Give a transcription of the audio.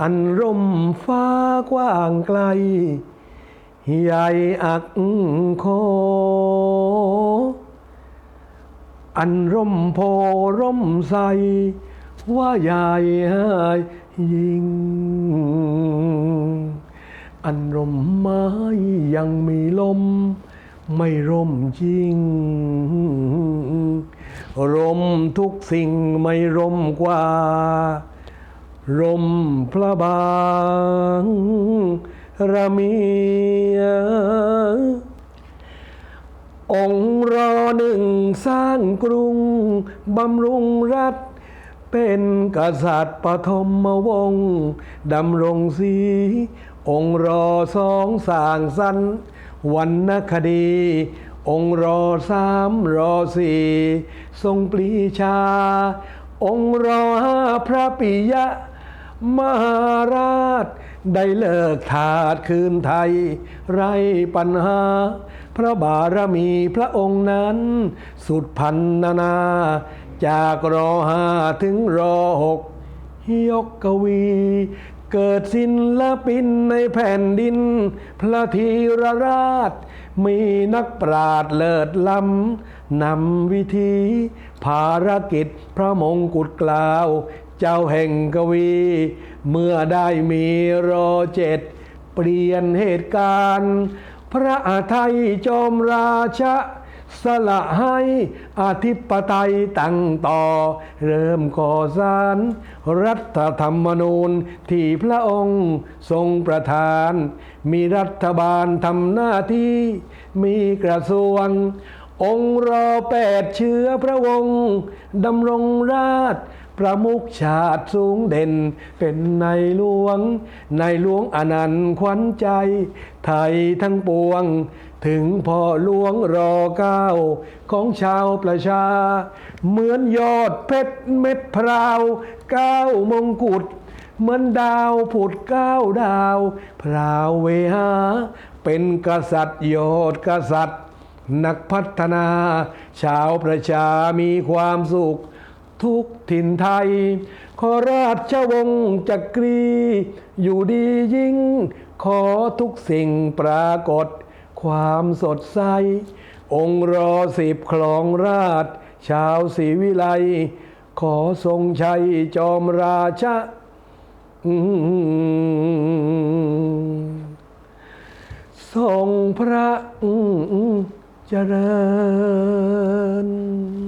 อันร่มฟ้ากว้างไกล ใหญ่อักโค อันร่มโพร่มใส ว่าใหญ่ยิ่ง อันร่มไม้ยังมีลม ไม่ร่มจริง ร่มทุกสิ่งไม่ร่มกว่าร่มพระบางระเมีย องค์รอหนึ่งสร้างกรุง บำรุงรัฐ เป็นกษัตริย์ปฐมวงศ์ดำรงศรีองค์รอสองสร้างสรรค์วรรณคดี องค์รอสามรอสี่ทรงปรีชา องค์รอห้าพระปิยะ มหาราช ได้เลิกทาสคืนไทย ไรปัญหา พระบารมีพระองค์นั้น สุดพันนานา จากรอห้าถึงรอหกยกกวี เกิดศิลปินในแผ่นดิน พระธีรราช มีนักปราดเลิศล้ำนำวิธี ภารกิจพระมงกุฎกล่าว เจ้าแห่งกวี เมื่อได้มีรอเจ็ด เปลี่ยนเหตุการณ์ พระอาทัยจอมราชะ สละให้อธิปไตยตั้งต่อ เริ่มก่อสร้างรัฐธรรมนูญที่พระองค์ทรงประทาน มีรัฐบาลทำหน้าที่ มีกระทรวง องค์รอแปดเชื้อพระวงศ์ดำรงราช ประมุขชาติสูงเด่นเป็นในหลวง ในหลวงอนันต์ขวัญใจ ไทยทั้งปวง ถึงพ่อหลวงรอเก้า ของชาวประชา เหมือนยอดเพชรเม็ดพราวเก้ามงกุฎเหมือนดาวผุดเก้าดาว พราวเวหา เป็นกษัตริย์ยอดกษัตริย์ นักพัฒนา ชาวประชามีความสุข ทุกถิ่นไทย ขอราชวงศ์จักรี อยู่ดียิ่ง ขอทุกสิ่งปรากฏ ความสดใส องค์รอสิบคลองราช ชาวศรีวิไล ขอทรงชัยจอมราชะทรงพระเจริญ